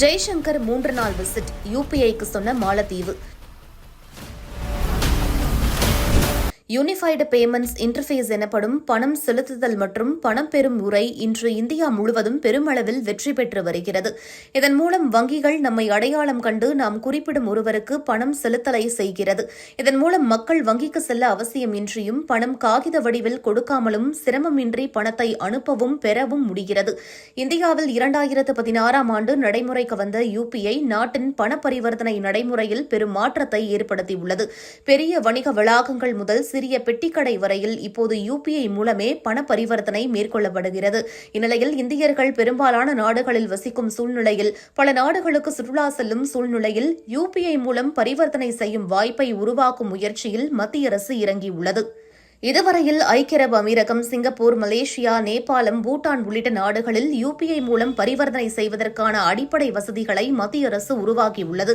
ஜெய்சங்கர் மூன்று நாள் விசிட் யூபிஐக்கு சொன்ன மாலத்தீவு. யூனிஃபைடு பேமெண்ட்ஸ் இன்டர்ஃபேஸ் எனப்படும் பணம் செலுத்துதல் மற்றும் பணம் பெறும் முறை இன்று இந்தியா முழுவதும் பெருமளவில் வெற்றி பெற்று வருகிறது. இதன் மூலம் வங்கிகள் நம்மை அடையாளம் கண்டு நாம் குறிப்பிடும் ஒருவருக்கு பணம் செலுத்தலை செய்கிறது. இதன் மூலம் மக்கள் வங்கிக்கு செல்ல அவசியமின்றியும் பணம் காகித வடிவில் கொடுக்காமலும் சிரமமின்றி பணத்தை அனுப்பவும் பெறவும் முடிகிறது. இந்தியாவில் இரண்டாயிரத்து பதினாறாம் ஆண்டு நடைமுறைக்கு வந்த யுபிஐ நாட்டின் பண பரிவர்த்தனை நடைமுறையில் பெரும் மாற்றத்தை ஏற்படுத்தியுள்ளது. பெரிய வணிக வளாகங்கள் முதல் சிறிய பெட்டிக்கடை வரையில் இப்போது யுபிஐ மூலமே பண பரிவர்த்தனை மேற்கொள்ளப்படுகிறது. இந்நிலையில் இந்தியர்கள் பெரும்பாலான நாடுகளில் வசிக்கும் சூழ்நிலையில் பல நாடுகளுக்கு சுற்றுலா செல்லும் சூழ்நிலையில் யுபிஐ மூலம் பரிவர்த்தனை செய்யும் வாய்ப்பை உருவாக்கும் முயற்சியில் மத்திய அரசு இறங்கியுள்ளது. இதுவரையில் ஐக்கிய அரபு அமீரகம் சிங்கப்பூர் மலேசியா நேபாளம் பூட்டான் உள்ளிட்ட நாடுகளில் யுபிஐ மூலம் பரிவர்த்தனை செய்வதற்கான அடிப்படை வசதிகளை மத்திய அரசு உருவாக்கியுள்ளது.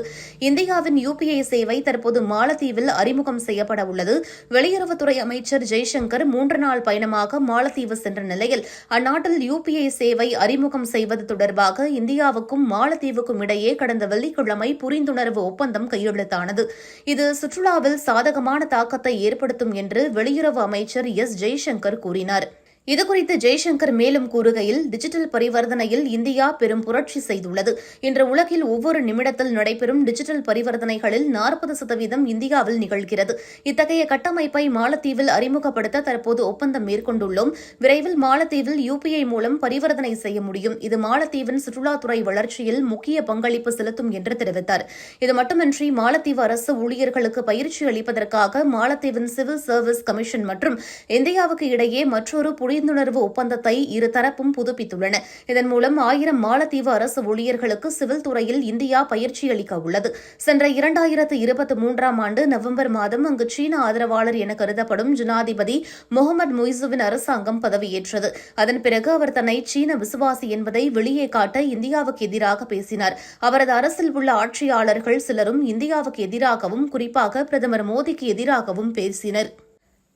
இந்தியாவின் யுபிஐ சேவை தற்போது மாலத்தீவில் அறிமுகம் செய்யப்பட உள்ளது. வெளியுறவுத்துறை அமைச்சர் ஜெய்சங்கர் மூன்று நாள் பயணமாக மாலத்தீவு சென்ற நிலையில் அந்நாட்டில் யுபிஐ சேவை அறிமுகம் செய்வது தொடர்பாக இந்தியாவுக்கும் மாலத்தீவுக்கும் இடையே கடந்த வெள்ளிக்கிழமை புரிந்துணர்வு ஒப்பந்தம் கையெழுத்தானது. இது சுற்றுலாவில் சாதகமான தாக்கத்தை ஏற்படுத்தும் என்று வெளியுறவு அமைச்சர் எஸ் ஜெய்சங்கர் கூறினார். இதுகுறித்து ஜெய்சங்கர் மேலும் கூறுகையில் டிஜிட்டல் பரிவர்த்தனையில் இந்தியா பெரும் புரட்சி செய்துள்ளது. இன்று உலகில் ஒவ்வொரு நிமிடத்தில் நடைபெறும் டிஜிட்டல் பரிவர்த்தனைகளில் நாற்பது சதவீதம் இந்தியாவில் நிகழ்கிறது. இத்தகைய கட்டமைப்பை மாலத்தீவில் அறிமுகப்படுத்த தற்போது ஒப்பந்தம் மேற்கொண்டுள்ளோம். விரைவில் மாலத்தீவில் யுபிஐ மூலம் பரிவர்த்தனை செய்ய முடியும். இது மாலத்தீவின் சுற்றுலாத்துறை வளர்ச்சியில் முக்கிய பங்களிப்பு செலுத்தும் என்று தெரிவித்தார். இது மட்டுமின்றி மாலத்தீவு அரசு ஊழியர்களுக்கு பயிற்சி அளிப்பதற்காக மாலத்தீவின் சிவில் சர்வீஸ் கமிஷன் மற்றும் இந்தியாவுக்கு இடையே மற்றொரு புரிந்துணர்வு ஒப்பந்தத்தை இருதரப்பும் புதுப்பித்துள்ளன. இதன் மூலம் ஆயிரம் மாலத்தீவு அரசு ஊழியர்களுக்கு சிவில் துறையில் இந்தியா பயிற்சி அளிக்க உள்ளது. சென்ற இரண்டாயிரத்து இருபத்தி மூன்றாம் ஆண்டு நவம்பர் மாதம் அங்கு சீன ஆதரவாளர் என கருதப்படும் ஜனாதிபதி முகமது மொய்சுவின் அரசாங்கம் பதவியேற்றது. அதன் பிறகு அவர் தன்னை சீன விசுவாசி என்பதை வெளியே காட்ட இந்தியாவுக்கு எதிராக பேசினார். அவரது அரசில் உள்ள ஆட்சியாளர்கள் சிலரும் இந்தியாவுக்கு எதிராகவும் குறிப்பாக பிரதமர் மோடிக்கு எதிராகவும் பேசினர்.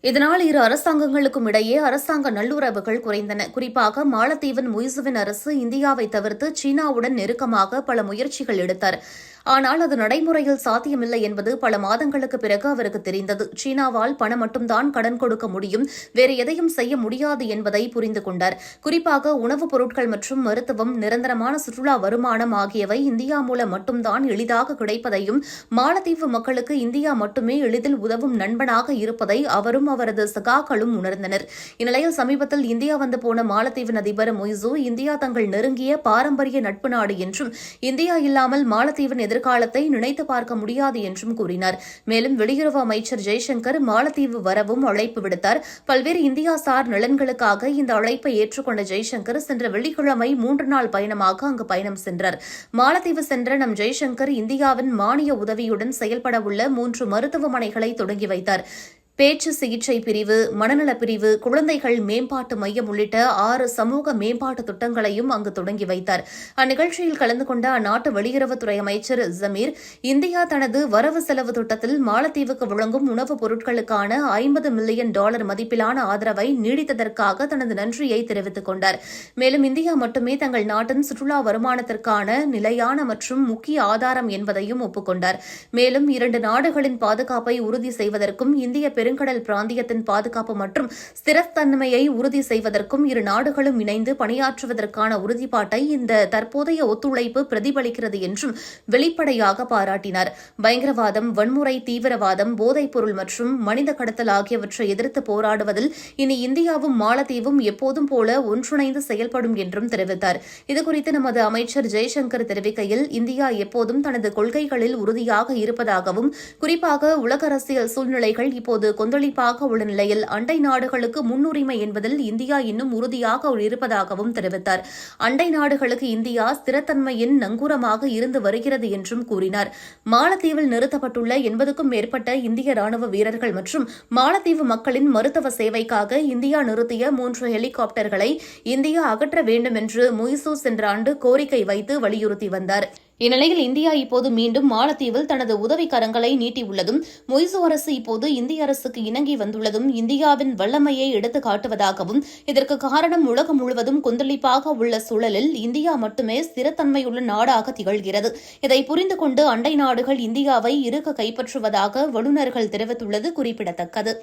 இதனால் இரு அரசாங்கங்களுக்கும் இடையே அரசாங்க நல்லுறவுகள் குறைந்தன. குறிப்பாக மாலத்தீவின் முய்சுவின் அரசு இந்தியாவை தவிர்த்து சீனாவுடன் நெருக்கமாக பல முயற்சிகள் எடுத்தார். ஆனால் அது நடைமுறையில் சாத்தியமில்லை என்பது பல மாதங்களுக்கு பிறகு அவருக்கு தெரிந்தது. சீனாவால் பணம் மட்டும்தான் கடன் கொடுக்க முடியும். வேறு எதையும் செய்ய முடியாது என்பதை புரிந்து கொண்டார். குறிப்பாக உணவுப் பொருட்கள் மற்றும் மருத்துவம் நிரந்தரமான சுற்றுலா வருமானம் ஆகியவை இந்தியா மூலம் மட்டும்தான் எளிதாக கிடைப்பதையும் மாலத்தீவு மக்களுக்கு இந்தியா மட்டுமே எளிதில் உதவும் நண்பனாக இருப்பதை அவரும் அவரது சகாக்களும் உணர்ந்தனர். இந்நிலையில் சமீபத்தில் இந்தியா வந்து போன மாலத்தீவின் அதிபர் மொய்சோ இந்தியா தங்கள் நெருங்கிய பாரம்பரிய நட்பு நாடு என்றும் இந்தியா இல்லாமல் மாலத்தீவின் எதிர்காலத்தை நினைத்து பார்க்க முடியாது என்றும் கூறினார். மேலும் வெளியுறவு அமைச்சர் ஜெய்சங்கர் மாலத்தீவு வரவும் அழைப்பு விடுத்தார். பல்வேறு இந்தியா சார் நலன்களுக்காக இந்த அழைப்பை ஏற்றுக்கொண்ட ஜெய்சங்கர் சென்ற வெள்ளிக்கிழமை மூன்று நாள் பயணமாக அங்கு பயணம் சென்றார். மாலத்தீவு சென்ற நம் ஜெய்சங்கர் இந்தியாவின் மானிய உதவியுடன் செயல்பட உள்ள மூன்று மருத்துவமனைகளை தொடங்கி வைத்தார். பேச்சு சிகிச்சை பிரிவு மனநலப் பிரிவு குழந்தைகள் மேம்பாட்டு மையம் உள்ளிட்ட ஆறு சமூக மேம்பாட்டு திட்டங்களையும் அங்கு தொடங்கி வைத்தார். அந்நிகழ்ச்சியில் கலந்து கொண்ட அந்நாட்டு வெளியுறவுத்துறை அமைச்சர் ஜமீர் இந்தியா தனது வரவு செலவு திட்டத்தில் மாலத்தீவுக்கு வழங்கும் உணவுப் பொருட்களுக்கான ஐம்பது மில்லியன் டாலர் மதிப்பிலான ஆதரவை நீடித்ததற்காக தனது நன்றியை தெரிவித்துக் கொண்டார். மேலும் இந்தியா மட்டுமே தங்கள் நாட்டின் சுற்றுலா வருமானத்திற்கான நிலையான மற்றும் முக்கிய ஆதாரம் என்பதையும் ஒப்புக்கொண்டார் மேலும் இரண்டு நாடுகளின் பாதுகாப்பை உறுதி செய்வதற்கும் இந்திய பெரு பெருங்கடல் பிராந்தியத்தின் பாதுகாப்பு மற்றும் ஸ்திரத்தன்மையை உறுதி செய்வதற்கும் இரு நாடுகளும் இணைந்து பணியாற்றுவதற்கான உறுதிப்பாட்டை இந்த தற்போதைய ஒத்துழைப்பு பிரதிபலிக்கிறது என்றும் வெளிப்படையாக பாராட்டினார். பயங்கரவாதம் வன்முறை தீவிரவாதம் போதைப்பொருள் மற்றும் மனித கடத்தல் ஆகியவற்றை எதிர்த்து போராடுவதில் இனி இந்தியாவும் மாலத்தீவும் எப்போதும் போல ஒன்றிணைந்து செயல்படும் என்றும் தெரிவித்தார். இதுகுறித்து நமது அமைச்சர் ஜெய்சங்கர் தெரிவிக்கையில் இந்தியா எப்போதும் தனது கொள்கைகளில் உறுதியாக இருப்பதாகவும் குறிப்பாக உலக அரசியல் சூழ்நிலைகள் இப்போது கொந்தளிப்பாக உள்ள நிலையில் அண்டை நாடுகளுக்கு முன்னுரிமை என்பதில் இந்தியா இன்னும் உறுதியாக இருப்பதாகவும் தெரிவித்தார். அண்டை நாடுகளுக்கு இந்தியா ஸ்திரத்தன்மையின் நங்கூரமாக இருந்து வருகிறது என்றும் கூறினார். மாலத்தீவில் நிறுத்தப்பட்டுள்ள எண்பதுக்கும் மேற்பட்ட இந்திய ராணுவ வீரர்கள் மற்றும் மாலத்தீவு மக்களின் மருத்துவ சேவைக்காக இந்தியா நிறுத்திய மூன்று ஹெலிகாப்டர்களை இந்தியா அகற்ற வேண்டும் என்று முய்சு சென்ற ஆண்டு கோரிக்கை வைத்து வலியுறுத்தி வந்தார். இந்நிலையில் இந்தியா இப்போது மீண்டும் மாலத்தீவில் தனது உதவி கரங்களை நீட்டியுள்ளதும் மொய்சு அரசு இப்போது இந்திய அரசுக்கு இணங்கி வந்துள்ளதும் இந்தியாவின் வல்லமையை எடுத்து காட்டுவதாகவும் இதற்கு காரணம் உலகம் முழுவதும் கொந்தளிப்பாக உள்ள சூழலில் இந்தியா மட்டுமே ஸ்திரத்தன்மையுள்ள நாடாக திகழ்கிறது. இதை புரிந்து கொண்டு அண்டை நாடுகள் இந்தியாவை இருக்க கைப்பற்றுவதாக வல்லுநர்கள் தெரிவித்துள்ளது குறிப்பிடத்தக்கது.